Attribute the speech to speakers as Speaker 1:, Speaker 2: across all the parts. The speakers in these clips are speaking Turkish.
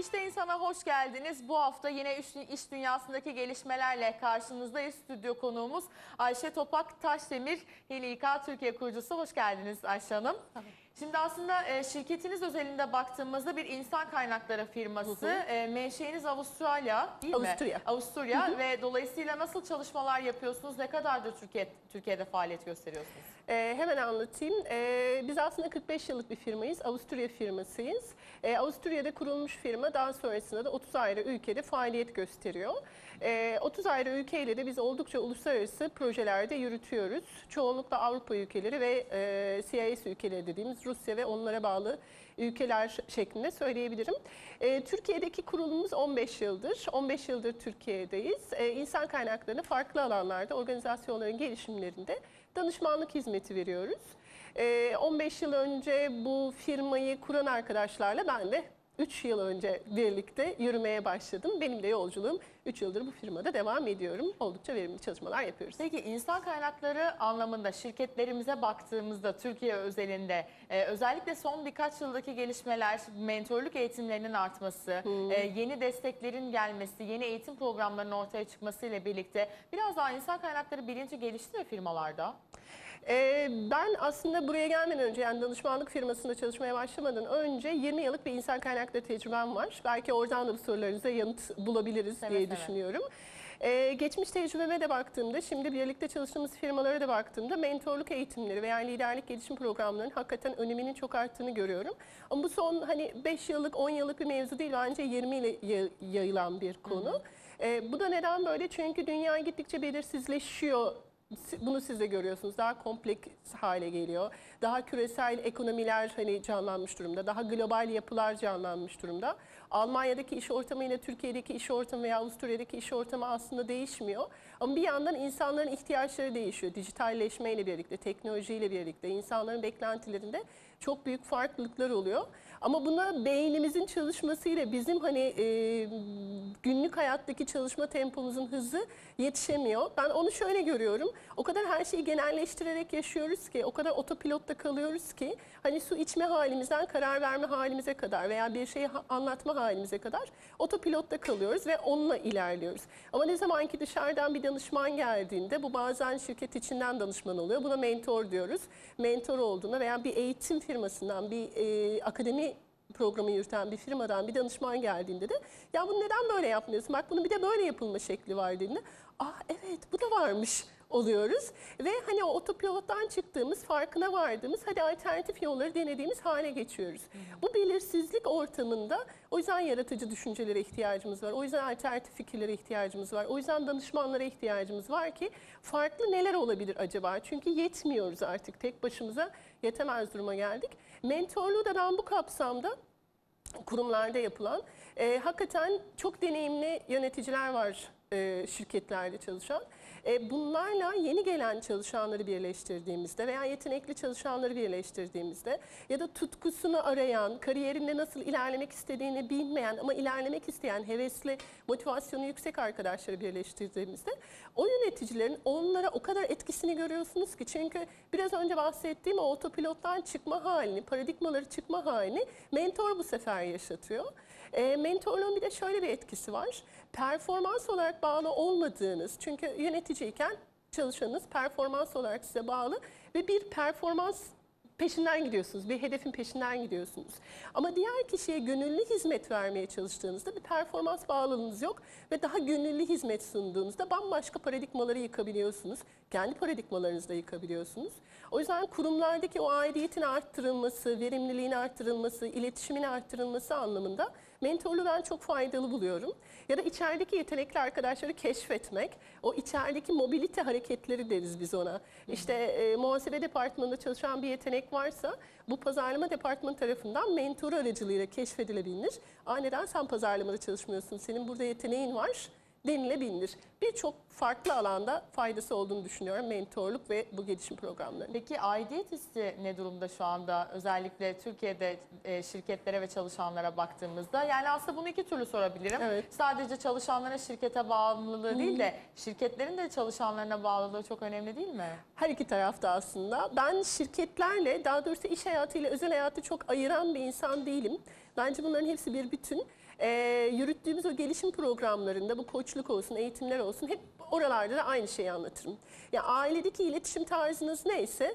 Speaker 1: İşte insana hoş geldiniz. Bu hafta yine iş, dünyasındaki gelişmelerle karşınızdayız. Stüdyo konuğumuz Ayşe Topak Taşdemir, Hilika Türkiye kurucusu. Hoş geldiniz Ayşe Hanım. Şimdi aslında e, şirketiniz özelinde baktığımızda bir insan kaynakları firması. E, menşeiniz Avustralya değil mi?
Speaker 2: Avusturya.
Speaker 1: Avusturya ve dolayısıyla nasıl çalışmalar yapıyorsunuz? Ne kadardır Türkiye, Türkiye'de faaliyet gösteriyorsunuz?
Speaker 2: Ee, hemen anlatayım. Ee, biz aslında 45 yıllık bir firmayız. Avusturya firmasıyız. Ee, Avusturya'da kurulmuş firma daha sonrasında da 30 ayrı ülkede faaliyet gösteriyor. Ee, 30 ayrı ülkeyle de biz oldukça uluslararası projelerde yürütüyoruz. Çoğunlukla Avrupa ülkeleri ve e, CIS ülkeleri dediğimiz Rusya ve onlara bağlı ülkeler şeklinde söyleyebilirim. Ee, Türkiye'deki kurulumuz 15 yıldır. 15 yıldır Türkiye'deyiz. Ee, insan kaynaklarını farklı alanlarda organizasyonların gelişimlerinde danışmanlık hizmeti veriyoruz. Ee, 15 yıl önce bu firmayı kuran arkadaşlarla ben de 3 yıl önce birlikte yürümeye başladım. Benim de yolculuğum 3 yıldır bu firmada devam ediyorum. Oldukça verimli çalışmalar yapıyoruz.
Speaker 1: Peki insan kaynakları anlamında şirketlerimize baktığımızda Türkiye özelinde e, özellikle son birkaç yıldaki gelişmeler, mentorluk eğitimlerinin artması, e, yeni desteklerin gelmesi, yeni eğitim programlarının ortaya çıkması ile birlikte biraz daha insan kaynakları bilinci gelişti mi firmalarda?
Speaker 2: Ee, ben aslında buraya gelmeden önce yani danışmanlık firmasında çalışmaya başlamadan önce 20 yıllık bir insan kaynakları tecrübem var. Belki oradan da bu sorularınıza yanıt bulabiliriz
Speaker 1: Seve
Speaker 2: diye
Speaker 1: seve.
Speaker 2: düşünüyorum. Ee, geçmiş tecrübeme de baktığımda, şimdi birlikte çalıştığımız firmalara da baktığımda mentorluk eğitimleri veya liderlik gelişim programlarının hakikaten öneminin çok arttığını görüyorum. Ama bu son hani 5 yıllık, 10 yıllık bir mevzu değil, bence 20 ile yay- yayılan bir konu. Ee, bu da neden böyle? Çünkü dünya gittikçe belirsizleşiyor Si- bunu siz de görüyorsunuz. Daha kompleks hale geliyor. Daha küresel ekonomiler hani canlanmış durumda. Daha global yapılar canlanmış durumda. Almanya'daki iş ortamı ile Türkiye'deki iş ortamı veya Avusturya'daki iş ortamı aslında değişmiyor. Ama bir yandan insanların ihtiyaçları değişiyor. Dijitalleşmeyle birlikte, teknolojiyle birlikte insanların beklentilerinde çok büyük farklılıklar oluyor. Ama buna beynimizin çalışmasıyla bizim hani e, günlük hayattaki çalışma tempomuzun hızı yetişemiyor. Ben onu şöyle görüyorum. O kadar her şeyi genelleştirerek yaşıyoruz ki, o kadar otopilotta kalıyoruz ki hani su içme halimizden karar verme halimize kadar veya bir şeyi anlatma halimize kadar otopilotta kalıyoruz ve onunla ilerliyoruz. Ama ne zaman ki dışarıdan bir danışman geldiğinde bu bazen şirket içinden danışman oluyor. Buna mentor diyoruz. Mentor olduğunda veya bir eğitim firmasından, bir e, akademi programı yürüten bir firmadan bir danışman geldiğinde de ya bunu neden böyle yapmıyorsun? Bak bunun bir de böyle yapılma şekli var dediğinde ah evet bu da varmış oluyoruz. Ve hani o otopilottan çıktığımız, farkına vardığımız, hadi alternatif yolları denediğimiz hale geçiyoruz. Bu belirsizlik ortamında o yüzden yaratıcı düşüncelere ihtiyacımız var. O yüzden alternatif fikirlere ihtiyacımız var. O yüzden danışmanlara ihtiyacımız var ki farklı neler olabilir acaba? Çünkü yetmiyoruz artık tek başımıza yetemez duruma geldik. Mentorluğu da ben bu kapsamda kurumlarda yapılan e, hakikaten çok deneyimli yöneticiler var e, şirketlerde çalışan. E, bunlarla yeni gelen çalışanları birleştirdiğimizde veya yetenekli çalışanları birleştirdiğimizde ya da tutkusunu arayan, kariyerinde nasıl ilerlemek istediğini bilmeyen ama ilerlemek isteyen hevesli, motivasyonu yüksek arkadaşları birleştirdiğimizde o yöneticilerin onlara o kadar etkisini görüyorsunuz ki çünkü biraz önce bahsettiğim o otopilottan çıkma halini, paradigmaları çıkma halini mentor bu sefer yaşatıyor. E, mentorluğun bir de şöyle bir etkisi var. Performans olarak bağlı olmadığınız, çünkü yöneticiyken çalışanınız performans olarak size bağlı ve bir performans peşinden gidiyorsunuz, bir hedefin peşinden gidiyorsunuz. Ama diğer kişiye gönüllü hizmet vermeye çalıştığınızda bir performans bağlılığınız yok ve daha gönüllü hizmet sunduğunuzda bambaşka paradigmaları yıkabiliyorsunuz. Kendi paradigmalarınızı da yıkabiliyorsunuz. O yüzden kurumlardaki o aidiyetin arttırılması, verimliliğin arttırılması, iletişimin arttırılması anlamında mentorluğu ben çok faydalı buluyorum. Ya da içerideki yetenekli arkadaşları keşfetmek, o içerideki mobilite hareketleri deriz biz ona. İşte e, muhasebe departmanında çalışan bir yetenek varsa bu pazarlama departmanı tarafından mentor aracılığıyla keşfedilebilir. Aa neden sen pazarlamada çalışmıyorsun? Senin burada yeteneğin var denilebilir. Birçok farklı alanda faydası olduğunu düşünüyorum mentorluk ve bu gelişim programlarının.
Speaker 1: Peki aidiyet hissi ne durumda şu anda? Özellikle Türkiye'de e, şirketlere ve çalışanlara baktığımızda. Yani aslında bunu iki türlü sorabilirim.
Speaker 2: Evet.
Speaker 1: Sadece çalışanların şirkete bağımlılığı değil de şirketlerin de çalışanlarına bağlılığı çok önemli değil mi?
Speaker 2: Her iki tarafta aslında. Ben şirketlerle, daha doğrusu iş hayatıyla özel hayatı çok ayıran bir insan değilim. Bence bunların hepsi bir bütün. E, yürüttüğümüz o gelişim programlarında bu koçluk olsun, eğitimler olsun hep oralarda da aynı şeyi anlatırım. Ya ailedeki iletişim tarzınız neyse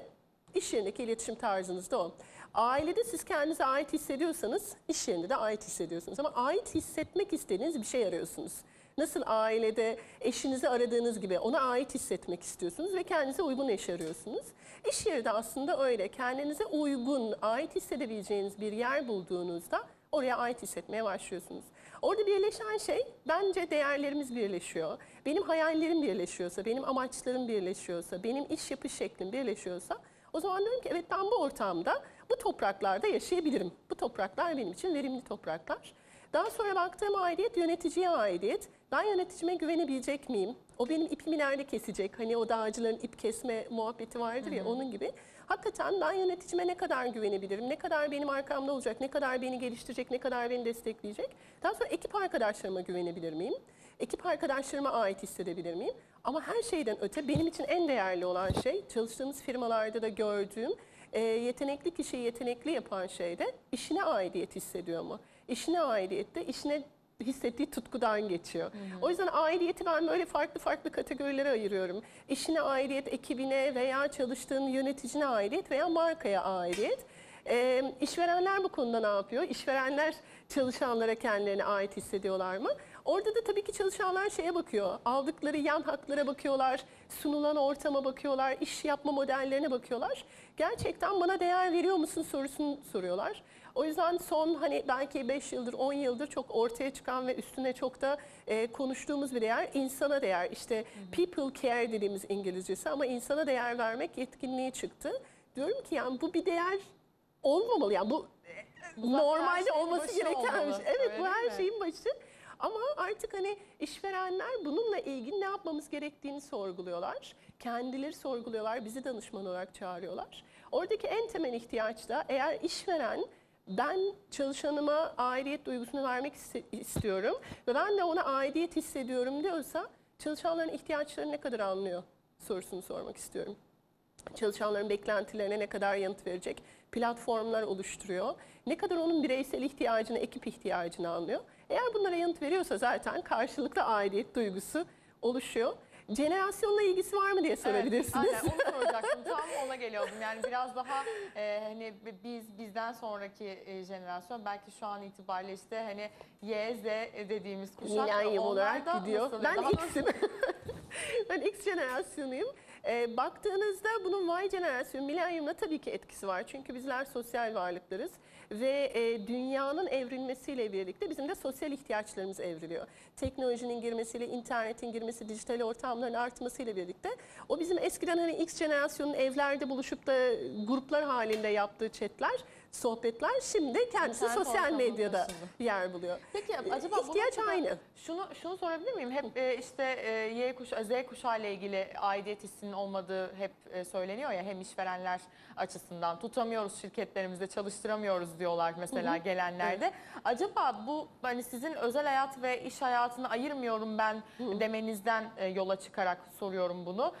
Speaker 2: iş yerindeki iletişim tarzınız da o. Ailede siz kendinize ait hissediyorsanız iş yerinde de ait hissediyorsunuz. Ama ait hissetmek istediğiniz bir şey arıyorsunuz. Nasıl ailede eşinizi aradığınız gibi ona ait hissetmek istiyorsunuz ve kendinize uygun eş arıyorsunuz. İş yeri de aslında öyle. Kendinize uygun, ait hissedebileceğiniz bir yer bulduğunuzda oraya ait hissetmeye başlıyorsunuz. Orada birleşen şey bence değerlerimiz birleşiyor. Benim hayallerim birleşiyorsa, benim amaçlarım birleşiyorsa, benim iş yapış şeklim birleşiyorsa o zaman diyorum ki evet ben bu ortamda, bu topraklarda yaşayabilirim. Bu topraklar benim için verimli topraklar. Daha sonra baktığım aidiyet yöneticiye aidiyet. Ben yöneticime güvenebilecek miyim? O benim ipimi nerede kesecek? Hani o dağcıların ip kesme muhabbeti vardır ya onun gibi. Hakikaten ben yöneticime ne kadar güvenebilirim? Ne kadar benim arkamda olacak? Ne kadar beni geliştirecek? Ne kadar beni destekleyecek? Daha sonra ekip arkadaşlarıma güvenebilir miyim? Ekip arkadaşlarıma ait hissedebilir miyim? Ama her şeyden öte benim için en değerli olan şey çalıştığımız firmalarda da gördüğüm e, yetenekli kişiyi yetenekli yapan şey de işine aidiyet hissediyor mu? İşine aidiyet de işine hissettiği tutkudan geçiyor. O yüzden aidiyeti ben böyle farklı farklı kategorilere ayırıyorum. İşine aidiyet, ekibine veya çalıştığın yöneticine aidiyet veya markaya aidiyet. Ee, işverenler bu konuda ne yapıyor? İşverenler çalışanlara kendilerine ait hissediyorlar mı? Orada da tabii ki çalışanlar şeye bakıyor. Aldıkları yan haklara bakıyorlar, sunulan ortama bakıyorlar, iş yapma modellerine bakıyorlar. Gerçekten bana değer veriyor musun sorusunu soruyorlar. O yüzden son hani belki 5 yıldır, 10 yıldır çok ortaya çıkan ve üstüne çok da e, konuştuğumuz bir değer insana değer. İşte people care dediğimiz İngilizcesi ama insana değer vermek yetkinliği çıktı. Diyorum ki yani bu bir değer olmamalı. Yani bu e, normalde
Speaker 1: şeyin
Speaker 2: olması gereken bir şey. Evet
Speaker 1: öyle
Speaker 2: bu her
Speaker 1: mi?
Speaker 2: şeyin başı. Ama artık hani işverenler bununla ilgili ne yapmamız gerektiğini sorguluyorlar. Kendileri sorguluyorlar, bizi danışman olarak çağırıyorlar. Oradaki en temel ihtiyaç da eğer işveren ben çalışanıma aidiyet duygusunu vermek istiyorum ve ben de ona aidiyet hissediyorum diyorsa çalışanların ihtiyaçlarını ne kadar anlıyor sorusunu sormak istiyorum çalışanların beklentilerine ne kadar yanıt verecek platformlar oluşturuyor. Ne kadar onun bireysel ihtiyacını, ekip ihtiyacını anlıyor. Eğer bunlara yanıt veriyorsa zaten karşılıklı aidiyet duygusu oluşuyor. Jenerasyonla ilgisi var mı diye sorabilirsiniz.
Speaker 1: Evet, aynen onu soracaktım. Tam ona geliyordum. Yani biraz daha e, hani biz bizden sonraki e, jenerasyon belki şu an itibariyle işte hani Y, Z dediğimiz kuşak.
Speaker 2: Milenyum olarak gidiyor. Ben
Speaker 1: daha
Speaker 2: X'im. ben X jenerasyonuyum. Ee, baktığınızda bunun Y jenerasyon, milenyumla tabii ki etkisi var. Çünkü bizler sosyal varlıklarız ve e, dünyanın evrilmesiyle birlikte bizim de sosyal ihtiyaçlarımız evriliyor. Teknolojinin girmesiyle, internetin girmesi, dijital ortamların artmasıyla birlikte o bizim eskiden hani X jenerasyonun evlerde buluşup da gruplar halinde yaptığı chatler, sohbetler şimdi kendisi
Speaker 1: İnternet
Speaker 2: sosyal medyada yer buluyor.
Speaker 1: Peki acaba
Speaker 2: İhtiyaç
Speaker 1: noktada
Speaker 2: aynı.
Speaker 1: Şunu şunu sorabilir miyim? Hep e, işte e, Y kuşağı, Z kuşağı ile ilgili aidiyet hissinin olmadığı hep e, söyleniyor ya hem işverenler açısından tutamıyoruz şirketlerimizde çalıştıramıyoruz diyorlar mesela gelenlerde. Acaba bu hani sizin özel hayat ve iş hayatını ayırmıyorum ben demenizden e, yola çıkarak soruyorum bunu.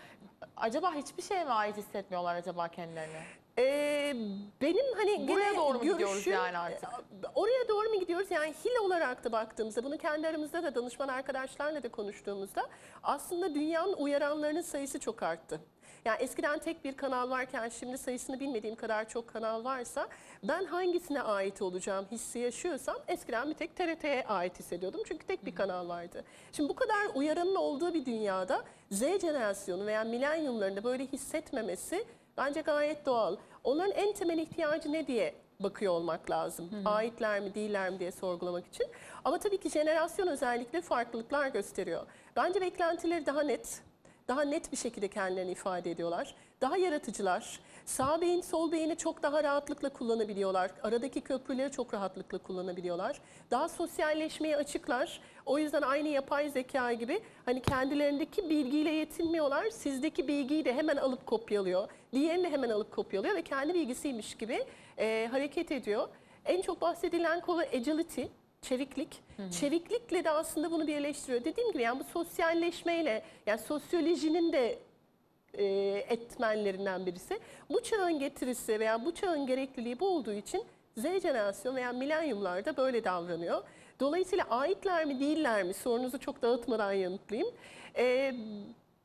Speaker 1: Acaba hiçbir şeye mi ait hissetmiyorlar acaba kendilerini?
Speaker 2: Ee, benim hani
Speaker 1: Buraya
Speaker 2: gene
Speaker 1: doğru mu gidiyoruz
Speaker 2: görüşüm,
Speaker 1: yani artık?
Speaker 2: Oraya doğru mu gidiyoruz? Yani hil olarak da baktığımızda, bunu kendi aramızda da danışman arkadaşlarla da konuştuğumuzda aslında dünyanın uyaranlarının sayısı çok arttı. Yani eskiden tek bir kanal varken şimdi sayısını bilmediğim kadar çok kanal varsa ben hangisine ait olacağım hissi yaşıyorsam eskiden bir tek TRT'ye ait hissediyordum. Çünkü tek bir kanal vardı. Şimdi bu kadar uyaranın olduğu bir dünyada Z jenerasyonu veya milenyumların da böyle hissetmemesi bence gayet doğal. Onların en temel ihtiyacı ne diye bakıyor olmak lazım. Aitler mi değiller mi diye sorgulamak için. Ama tabii ki jenerasyon özellikle farklılıklar gösteriyor. Bence beklentileri daha net, daha net bir şekilde kendilerini ifade ediyorlar. Daha yaratıcılar. Sağ beyin, sol beyni çok daha rahatlıkla kullanabiliyorlar. Aradaki köprüleri çok rahatlıkla kullanabiliyorlar. Daha sosyalleşmeye açıklar. O yüzden aynı yapay zeka gibi hani kendilerindeki bilgiyle yetinmiyorlar. Sizdeki bilgiyi de hemen alıp kopyalıyor. Diğerini de hemen alıp kopyalıyor ve kendi bilgisiymiş gibi e, hareket ediyor. En çok bahsedilen konu agility, çeviklik. Çeviklikle de aslında bunu birleştiriyor. Dediğim gibi yani bu sosyalleşmeyle yani sosyolojinin de e, etmenlerinden birisi. Bu çağın getirisi veya bu çağın gerekliliği bu olduğu için Z jenerasyon veya milenyumlar da böyle davranıyor. Dolayısıyla aitler mi değiller mi sorunuzu çok dağıtmadan yanıtlayayım. Ee,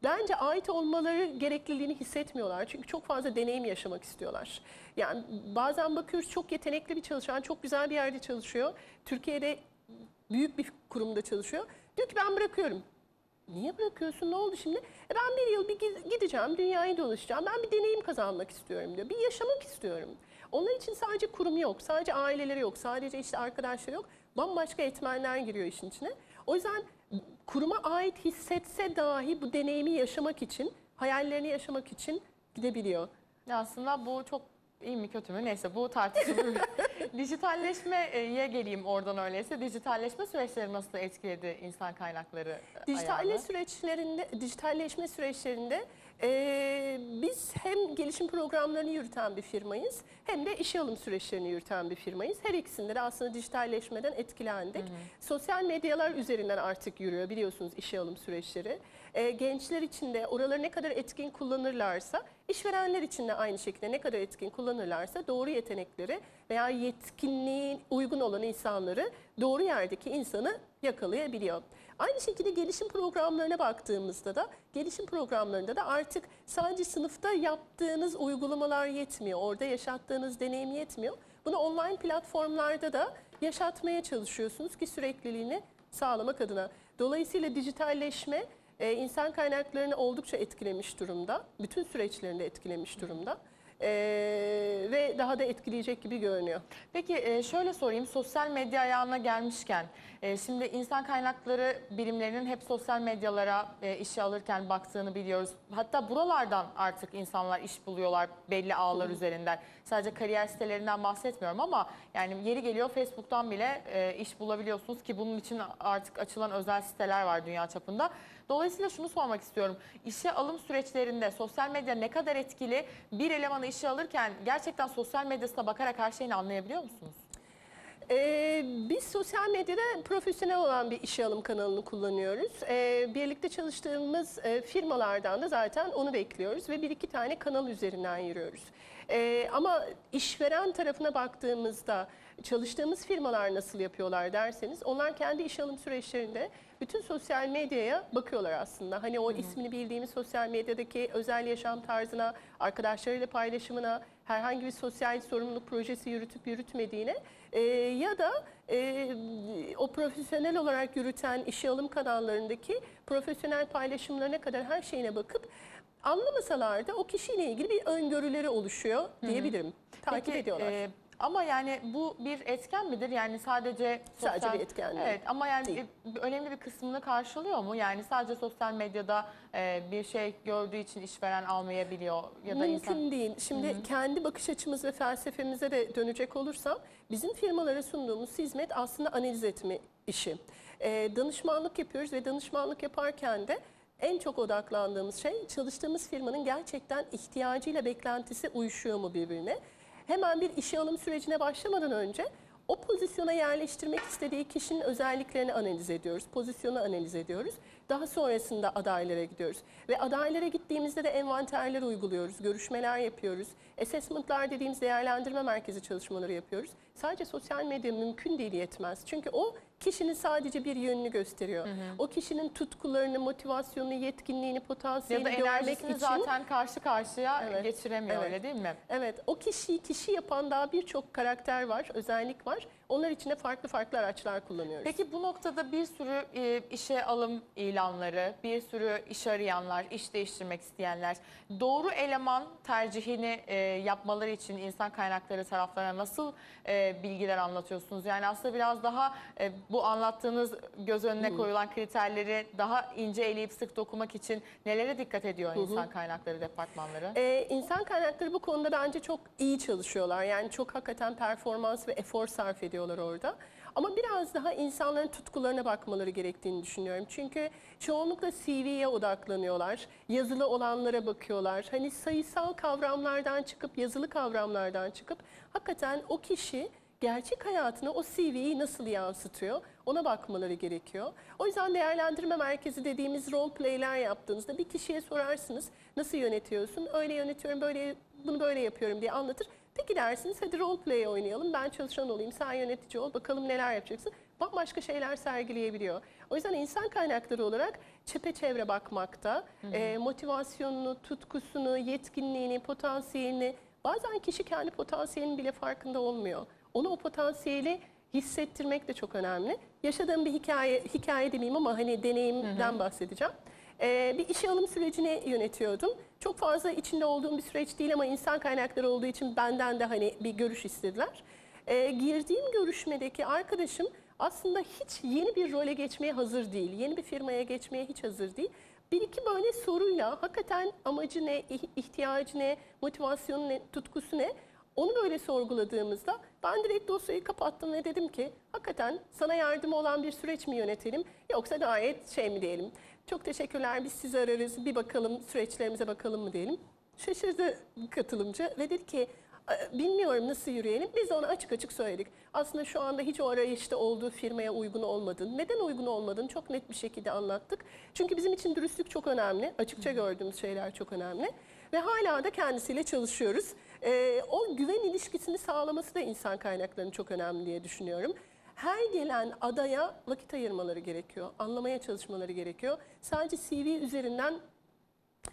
Speaker 2: bence ait olmaları gerekliliğini hissetmiyorlar. Çünkü çok fazla deneyim yaşamak istiyorlar. Yani bazen bakıyoruz çok yetenekli bir çalışan, çok güzel bir yerde çalışıyor. Türkiye'de büyük bir kurumda çalışıyor. Diyor ki ben bırakıyorum. Niye bırakıyorsun? Ne oldu şimdi? E ben bir yıl bir gi- gideceğim, dünyayı dolaşacağım. Ben bir deneyim kazanmak istiyorum diyor. Bir yaşamak istiyorum. Onlar için sadece kurum yok, sadece aileleri yok, sadece işte arkadaşları yok. Bambaşka etmenler giriyor işin içine. O yüzden kuruma ait hissetse dahi bu deneyimi yaşamak için, hayallerini yaşamak için gidebiliyor.
Speaker 1: Ya Aslında bu çok iyi mi kötü mü neyse bu tartışılır. Dijitalleşmeye geleyim oradan öyleyse. Dijitalleşme süreçleri nasıl etkiledi insan kaynakları
Speaker 2: Dijitalle
Speaker 1: ayağını?
Speaker 2: süreçlerinde, dijitalleşme süreçlerinde eee, biz hem gelişim programlarını yürüten bir firmayız hem de işe alım süreçlerini yürüten bir firmayız. Her ikisinde de aslında dijitalleşmeden etkilendik. Sosyal medyalar üzerinden artık yürüyor biliyorsunuz işe alım süreçleri. Eee, gençler için de oraları ne kadar etkin kullanırlarsa, işverenler için de aynı şekilde ne kadar etkin kullanırlarsa doğru yetenekleri veya yetkinliği uygun olan insanları doğru yerdeki insanı yakalayabiliyor. Aynı şekilde gelişim programlarına baktığımızda da gelişim programlarında da artık sadece sınıfta yaptığınız uygulamalar yetmiyor. Orada yaşattığınız deneyim yetmiyor. Bunu online platformlarda da yaşatmaya çalışıyorsunuz ki sürekliliğini sağlamak adına. Dolayısıyla dijitalleşme e, insan kaynaklarını oldukça etkilemiş durumda. Bütün süreçlerini etkilemiş durumda. E, ve daha da etkileyecek gibi görünüyor.
Speaker 1: Peki e, şöyle sorayım sosyal medya ayağına gelmişken e, şimdi insan kaynakları birimlerinin hep sosyal medyalara e, işe alırken baktığını biliyoruz. Hatta buralardan artık insanlar iş buluyorlar belli ağlar üzerinden. Sadece kariyer sitelerinden bahsetmiyorum ama yani yeri geliyor Facebook'tan bile e, iş bulabiliyorsunuz ki bunun için artık açılan özel siteler var dünya çapında. Dolayısıyla şunu sormak istiyorum. İşe alım süreçlerinde sosyal medya ne kadar etkili? Bir elemanı işe alırken gerçekten sosyal medyasına bakarak her şeyini anlayabiliyor musunuz?
Speaker 2: Ee, biz sosyal medyada profesyonel olan bir işe alım kanalını kullanıyoruz. Ee, birlikte çalıştığımız e, firmalardan da zaten onu bekliyoruz ve bir iki tane kanal üzerinden yürüyoruz. Ee, ama işveren tarafına baktığımızda çalıştığımız firmalar nasıl yapıyorlar derseniz onlar kendi iş alım süreçlerinde bütün sosyal medyaya bakıyorlar aslında. Hani o ismini bildiğimiz sosyal medyadaki özel yaşam tarzına, arkadaşlarıyla paylaşımına, herhangi bir sosyal sorumluluk projesi yürütüp yürütmediğine e, ya da e, o profesyonel olarak yürüten işe alım kanallarındaki profesyonel paylaşımlarına kadar her şeyine bakıp anlamasalar da o kişiyle ilgili bir öngörüleri oluşuyor diyebilirim. Takip
Speaker 1: Peki,
Speaker 2: ediyorlar.
Speaker 1: e, ama yani bu bir etken midir? Yani sadece sosyal...
Speaker 2: Sadece bir etken değil.
Speaker 1: Evet ama yani
Speaker 2: Değil.
Speaker 1: e, önemli bir kısmını karşılıyor mu? Yani sadece sosyal medyada e, bir şey gördüğü için işveren almayabiliyor ya da
Speaker 2: Mümkün
Speaker 1: insan...
Speaker 2: değil. Şimdi kendi bakış açımız ve felsefemize de dönecek olursam bizim firmalara sunduğumuz hizmet aslında analiz etme işi. Ee, danışmanlık yapıyoruz ve danışmanlık yaparken de en çok odaklandığımız şey çalıştığımız firmanın gerçekten ihtiyacıyla beklentisi uyuşuyor mu birbirine? Hemen bir işe alım sürecine başlamadan önce o pozisyona yerleştirmek istediği kişinin özelliklerini analiz ediyoruz. Pozisyonu analiz ediyoruz. Daha sonrasında adaylara gidiyoruz. Ve adaylara gittiğimizde de envanterler uyguluyoruz, görüşmeler yapıyoruz. Assessment'lar dediğimiz değerlendirme merkezi çalışmaları yapıyoruz. Sadece sosyal medya mümkün değil yetmez. Çünkü o kişinin sadece bir yönünü gösteriyor. O kişinin tutkularını, motivasyonunu, yetkinliğini,
Speaker 1: Ya
Speaker 2: potansiyelini
Speaker 1: da
Speaker 2: görmek için
Speaker 1: zaten karşı karşıya
Speaker 2: Evet,
Speaker 1: geçiremiyor
Speaker 2: evet.
Speaker 1: öyle değil mi?
Speaker 2: Evet, o kişiyi kişi yapan daha birçok karakter var, özellik var. Onlar için de farklı farklı araçlar kullanıyoruz.
Speaker 1: Peki bu noktada bir sürü e, işe alım ilanları, bir sürü iş arayanlar, iş değiştirmek isteyenler doğru eleman tercihini e, yapmaları için insan kaynakları taraflarına nasıl e, bilgiler anlatıyorsunuz? Yani aslında biraz daha e, bu anlattığınız göz önüne koyulan kriterleri daha ince eleyip sık dokumak için nelere dikkat ediyor insan kaynakları departmanları?
Speaker 2: Ee, insan kaynakları bu konuda bence çok iyi çalışıyorlar. Yani çok hakikaten performans ve efor sarf ediyorlar orada. Ama biraz daha insanların tutkularına bakmaları gerektiğini düşünüyorum. Çünkü çoğunlukla CV'ye odaklanıyorlar. Yazılı olanlara bakıyorlar. Hani sayısal kavramlardan çıkıp, yazılı kavramlardan çıkıp hakikaten o kişi gerçek hayatına o CV'yi nasıl yansıtıyor ona bakmaları gerekiyor. O yüzden değerlendirme merkezi dediğimiz role play'ler yaptığınızda bir kişiye sorarsınız nasıl yönetiyorsun? Öyle yönetiyorum, böyle bunu böyle yapıyorum diye anlatır. Peki dersiniz hadi role play oynayalım. Ben çalışan olayım, sen yönetici ol. Bakalım neler yapacaksın. Bambaşka şeyler sergileyebiliyor. O yüzden insan kaynakları olarak çepeçevre bakmakta, e, motivasyonunu, tutkusunu, yetkinliğini, potansiyelini, bazen kişi kendi potansiyelinin bile farkında olmuyor. Ona o potansiyeli hissettirmek de çok önemli. Yaşadığım bir hikaye, hikaye demeyeyim ama hani deneyimden bahsedeceğim. Ee, bir işe alım sürecini yönetiyordum. Çok fazla içinde olduğum bir süreç değil ama insan kaynakları olduğu için benden de hani bir görüş istediler. Ee, girdiğim görüşmedeki arkadaşım aslında hiç yeni bir role geçmeye hazır değil. Yeni bir firmaya geçmeye hiç hazır değil. Bir iki böyle soruyla hakikaten amacı ne, ih- ihtiyacı ne, motivasyonu ne, tutkusu ne onu böyle sorguladığımızda ben direkt dosyayı kapattım ve dedim ki hakikaten sana yardım olan bir süreç mi yönetelim yoksa gayet şey mi diyelim. Çok teşekkürler biz sizi ararız bir bakalım süreçlerimize bakalım mı diyelim. Şaşırdı katılımcı ve dedi ki "E, bilmiyorum nasıl yürüyelim. Biz de ona açık açık söyledik. Aslında şu anda hiç o arayışta olduğu firmaya uygun olmadın. Neden uygun olmadın çok net bir şekilde anlattık. Çünkü bizim için dürüstlük çok önemli. Açıkça gördüğümüz şeyler çok önemli. Ve hala da kendisiyle çalışıyoruz. Ee, o güven ilişkisini sağlaması da insan kaynaklarının çok önemli diye düşünüyorum. Her gelen adaya vakit ayırmaları gerekiyor. Anlamaya çalışmaları gerekiyor. Sadece CV üzerinden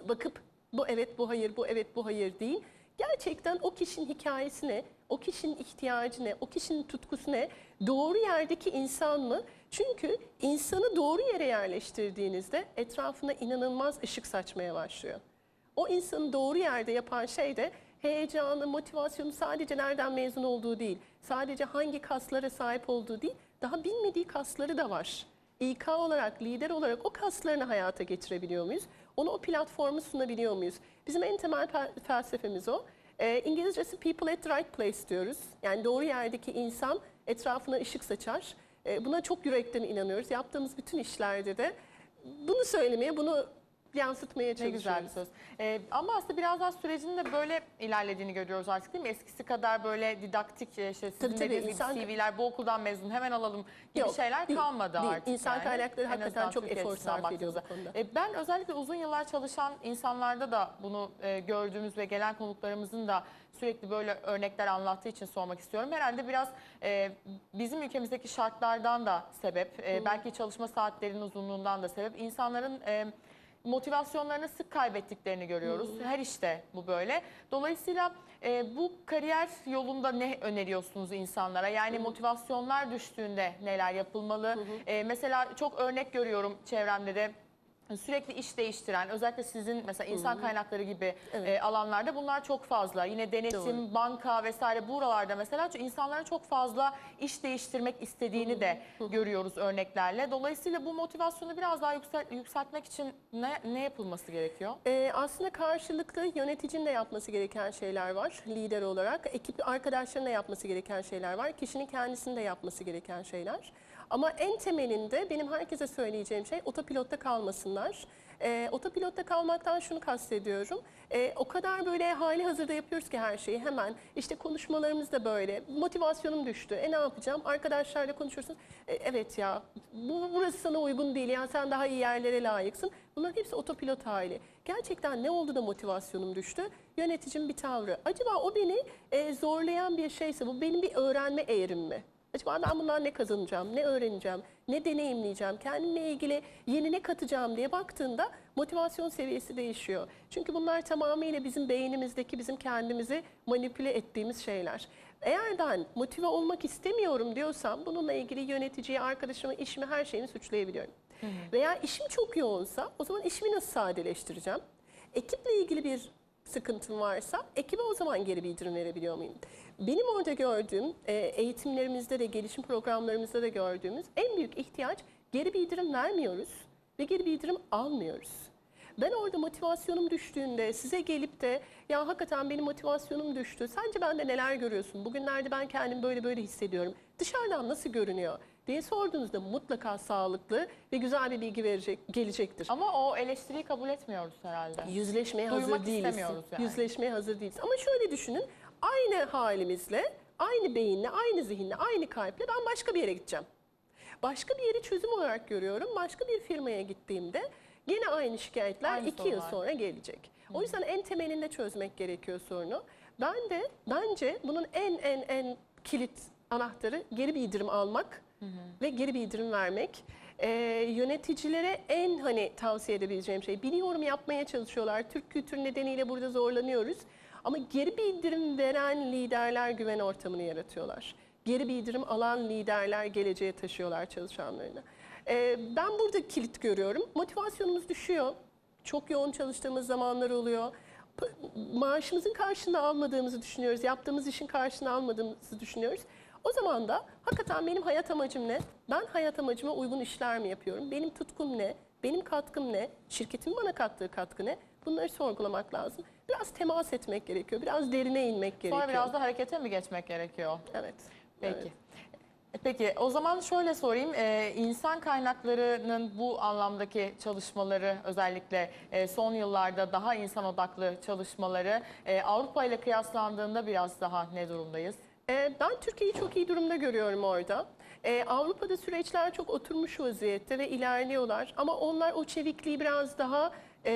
Speaker 2: bakıp bu evet bu hayır bu evet bu hayır değil. Gerçekten o kişinin hikayesine, o kişinin ihtiyacı ne, o kişinin tutkusu ne, doğru yerdeki insan mı? Çünkü insanı doğru yere yerleştirdiğinizde etrafına inanılmaz ışık saçmaya başlıyor. O insanı doğru yerde yapan şey de heyecanı, motivasyonu sadece nereden mezun olduğu değil, sadece hangi kaslara sahip olduğu değil, daha bilmediği kasları da var. İK olarak, lider olarak o kaslarını hayata geçirebiliyor muyuz? Onu o platformu sunabiliyor muyuz? Bizim en temel fel- felsefemiz o. Ee, İngilizcesi people at the right place diyoruz. Yani doğru yerdeki insan etrafına ışık saçar. Ee, buna çok yürekten inanıyoruz. Yaptığımız bütün işlerde de bunu söylemeye, bunu yansıtmaya
Speaker 1: Ne
Speaker 2: çalışıyoruz.
Speaker 1: güzel bir söz. Ee, ama aslında biraz daha sürecin de böyle ilerlediğini görüyoruz artık değil mi? Eskisi kadar böyle didaktik e, işte sizin
Speaker 2: Tabii, tabii,
Speaker 1: dediğiniz gibi
Speaker 2: insan-
Speaker 1: CV'ler bu okuldan mezun hemen alalım gibi
Speaker 2: Yok,
Speaker 1: şeyler
Speaker 2: değil,
Speaker 1: kalmadı
Speaker 2: değil.
Speaker 1: artık.
Speaker 2: İnsan kaynakları
Speaker 1: En
Speaker 2: hakikaten
Speaker 1: azından
Speaker 2: çok
Speaker 1: Türkiye
Speaker 2: efor
Speaker 1: açısından
Speaker 2: sarf ediyor bu konuda.
Speaker 1: E, ben özellikle uzun yıllar çalışan insanlarda da bunu e, gördüğümüz ve gelen konuklarımızın da sürekli böyle örnekler anlattığı için sormak istiyorum. Herhalde biraz e, bizim ülkemizdeki şartlardan da sebep, e, belki çalışma saatlerinin uzunluğundan da sebep. İnsanların e, motivasyonlarını sık kaybettiklerini görüyoruz. Her işte bu böyle. Dolayısıyla e, bu kariyer yolunda ne öneriyorsunuz insanlara? Yani motivasyonlar düştüğünde neler yapılmalı? E, mesela çok örnek görüyorum çevremde de sürekli iş değiştiren özellikle sizin mesela insan kaynakları gibi
Speaker 2: Evet.
Speaker 1: e, alanlarda bunlar çok fazla. Yine denetim, banka vesaire buralarda mesela çünkü insanların çok fazla iş değiştirmek istediğini de görüyoruz örneklerle. Dolayısıyla bu motivasyonu biraz daha yüksel, yükseltmek için ne, ne yapılması gerekiyor?
Speaker 2: Ee, aslında karşılıklı yöneticinin de yapması gereken şeyler var lider olarak. Ekip arkadaşlarının da yapması gereken şeyler var. Kişinin kendisinin de yapması gereken şeyler. Ama en temelinde benim herkese söyleyeceğim şey otopilotta kalmasınlar. Ee, otopilotta kalmaktan şunu kastediyorum. Ee, o kadar böyle hali hazırda yapıyoruz ki her şeyi hemen. İşte konuşmalarımız da böyle. Motivasyonum düştü. E ne yapacağım? Arkadaşlarla konuşursunuz. E, evet ya bu, burası sana uygun değil. Yani sen daha iyi yerlere layıksın. Bunların hepsi otopilot hali. Gerçekten ne oldu da motivasyonum düştü? Yöneticim bir tavrı. Acaba o beni e, zorlayan bir şeyse bu benim bir öğrenme eğrim mi? Acaba ben bundan ne kazanacağım, ne öğreneceğim, ne deneyimleyeceğim, kendimle ilgili yeni ne katacağım diye baktığında motivasyon seviyesi değişiyor. Çünkü bunlar tamamıyla bizim beynimizdeki bizim kendimizi manipüle ettiğimiz şeyler. Eğer ben motive olmak istemiyorum diyorsam bununla ilgili yöneticiyi, arkadaşımı, işimi, her şeyimi suçlayabiliyorum. Veya işim çok yoğunsa o zaman işimi nasıl sadeleştireceğim? Ekiple ilgili bir sıkıntım varsa ekibe o zaman geri bildirim verebiliyor muyum? Benim orada gördüğüm e, eğitimlerimizde de gelişim programlarımızda da gördüğümüz en büyük ihtiyaç geri bildirim vermiyoruz ve geri bildirim almıyoruz. Ben orada motivasyonum düştüğünde size gelip de ya hakikaten benim motivasyonum düştü. Sence bende neler görüyorsun? Bugünlerde ben kendimi böyle böyle hissediyorum. Dışarıdan nasıl görünüyor diye sorduğunuzda mutlaka sağlıklı ve güzel bir bilgi verecek gelecektir.
Speaker 1: Ama o eleştiriyi kabul etmiyoruz herhalde.
Speaker 2: Yüzleşmeye
Speaker 1: Duymak
Speaker 2: hazır değiliz.
Speaker 1: yani.
Speaker 2: Yüzleşmeye hazır değiliz. Ama şöyle düşünün. Aynı halimizle, aynı beyinle, aynı zihinle, aynı kalple ben başka bir yere gideceğim. Başka bir yeri çözüm olarak görüyorum. Başka bir firmaya gittiğimde gene aynı şikayetler
Speaker 1: Aynı
Speaker 2: iki yıl
Speaker 1: sorunlar.
Speaker 2: sonra gelecek. O yüzden en temelinde çözmek gerekiyor sorunu. Ben de bence bunun en en en kilit anahtarı geri bildirim almak ve geri bildirim vermek. Ee, yöneticilere en hani tavsiye edebileceğim şey biliyorum yapmaya çalışıyorlar. Türk kültürü nedeniyle burada zorlanıyoruz. Ama geri bildirim veren liderler güven ortamını yaratıyorlar. Geri bildirim alan liderler geleceğe taşıyorlar çalışanlarını. Ee, ben burada kilit görüyorum. Motivasyonumuz düşüyor. Çok yoğun çalıştığımız zamanlar oluyor. Maaşımızın karşılığını almadığımızı düşünüyoruz. Yaptığımız işin karşılığını almadığımızı düşünüyoruz. O zaman da hakikaten benim hayat amacım ne? Ben hayat amacıma uygun işler mi yapıyorum? Benim tutkum ne? Benim katkım ne? Şirketin bana kattığı katkı ne? Bunları sorgulamak lazım. Biraz temas etmek gerekiyor. Biraz derine inmek gerekiyor.
Speaker 1: Sonra biraz da harekete mi geçmek gerekiyor?
Speaker 2: Evet.
Speaker 1: Peki.
Speaker 2: evet.
Speaker 1: E, Peki o zaman şöyle sorayım. Ee, insan kaynaklarının bu anlamdaki çalışmaları özellikle e, son yıllarda daha insan odaklı çalışmaları e, Avrupa ile kıyaslandığında biraz daha ne durumdayız?
Speaker 2: Ee, Ben Türkiye'yi çok iyi durumda görüyorum orada. Ee, Avrupa'da süreçler çok oturmuş vaziyette ve ilerliyorlar. Ama onlar o çevikliği biraz daha e,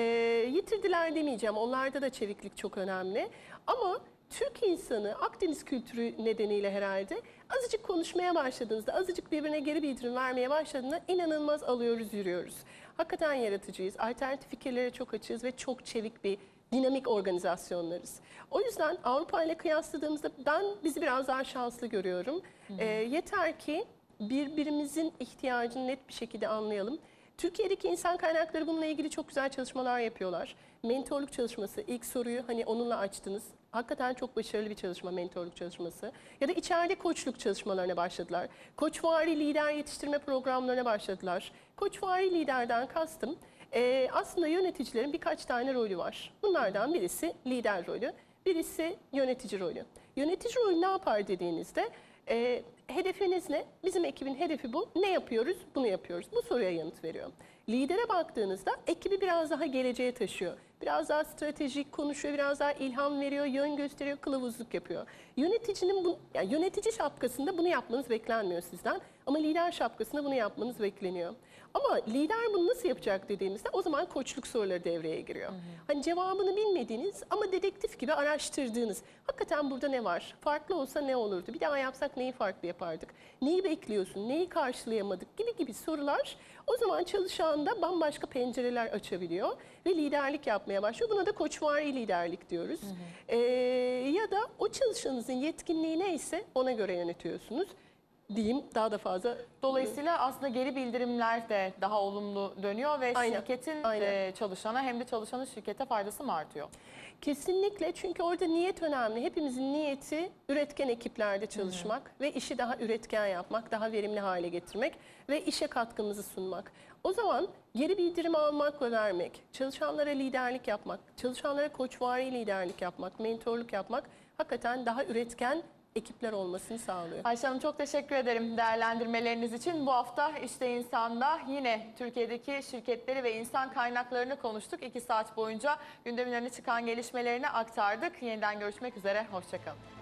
Speaker 2: yitirdiler demeyeceğim. Onlarda da çeviklik çok önemli. Ama Türk insanı Akdeniz kültürü nedeniyle herhalde azıcık konuşmaya başladığınızda, azıcık birbirine geri bildirim vermeye başladığında inanılmaz alıyoruz, yürüyoruz. Hakikaten yaratıcıyız. Alternatif fikirlere çok açığız ve çok çevik bir dinamik organizasyonlarız. O yüzden Avrupa ile kıyasladığımızda ben bizi biraz daha şanslı görüyorum. Ee, yeter ki birbirimizin ihtiyacını net bir şekilde anlayalım. Türkiye'deki insan kaynakları bununla ilgili çok güzel çalışmalar yapıyorlar. Mentorluk çalışması, ilk soruyu hani onunla açtınız. Hakikaten çok başarılı bir çalışma mentorluk çalışması. Ya da içeride koçluk çalışmalarına başladılar. Koçvari lider yetiştirme programlarına başladılar. Koçvari liderden kastım ee, aslında yöneticilerin birkaç tane rolü var. Bunlardan birisi lider rolü, birisi yönetici rolü. Yönetici rolü ne yapar dediğinizde e, hedefiniz ne? Bizim ekibin hedefi bu. Ne yapıyoruz? Bunu yapıyoruz. Bu soruya yanıt veriyor. Lidere baktığınızda ekibi biraz daha geleceğe taşıyor. Biraz daha stratejik konuşuyor, biraz daha ilham veriyor, yön gösteriyor, kılavuzluk yapıyor. Yöneticinin bu, yani yönetici şapkasında bunu yapmanız beklenmiyor sizden. Ama lider şapkasında bunu yapmanız bekleniyor. Ama lider bunu nasıl yapacak dediğimizde o zaman koçluk soruları devreye giriyor. Hani cevabını bilmediğiniz ama dedektif gibi araştırdığınız. Hakikaten burada ne var? Farklı olsa ne olurdu? Bir daha yapsak neyi farklı yapardık? Neyi bekliyorsun? Neyi karşılayamadık? Gibi gibi sorular o zaman çalışanda bambaşka pencereler açabiliyor ve liderlik yapmaya başlıyor. Buna da koçvari liderlik diyoruz. Ee, ya da o çalışanınızın yetkinliği neyse ona göre yönetiyorsunuz diyeyim daha da fazla
Speaker 1: Dolayısıyla aslında geri bildirimler de daha olumlu dönüyor ve
Speaker 2: Aynen,
Speaker 1: şirketin
Speaker 2: aynen.
Speaker 1: e, çalışana hem de çalışanın şirkete faydası mı artıyor?
Speaker 2: Kesinlikle çünkü orada niyet önemli. Hepimizin niyeti üretken ekiplerde çalışmak ve işi daha üretken yapmak, daha verimli hale getirmek ve işe katkımızı sunmak. O zaman geri bildirim almak ve vermek, çalışanlara liderlik yapmak, çalışanlara koçvari liderlik yapmak, mentorluk yapmak hakikaten daha üretken ekipler olmasını sağlıyor.
Speaker 1: Ayşe Hanım çok teşekkür ederim değerlendirmeleriniz için. Bu hafta işte insanda yine Türkiye'deki şirketleri ve insan kaynaklarını konuştuk. İki saat boyunca gündemin öne çıkan gelişmelerini aktardık. Yeniden görüşmek üzere, hoşçakalın.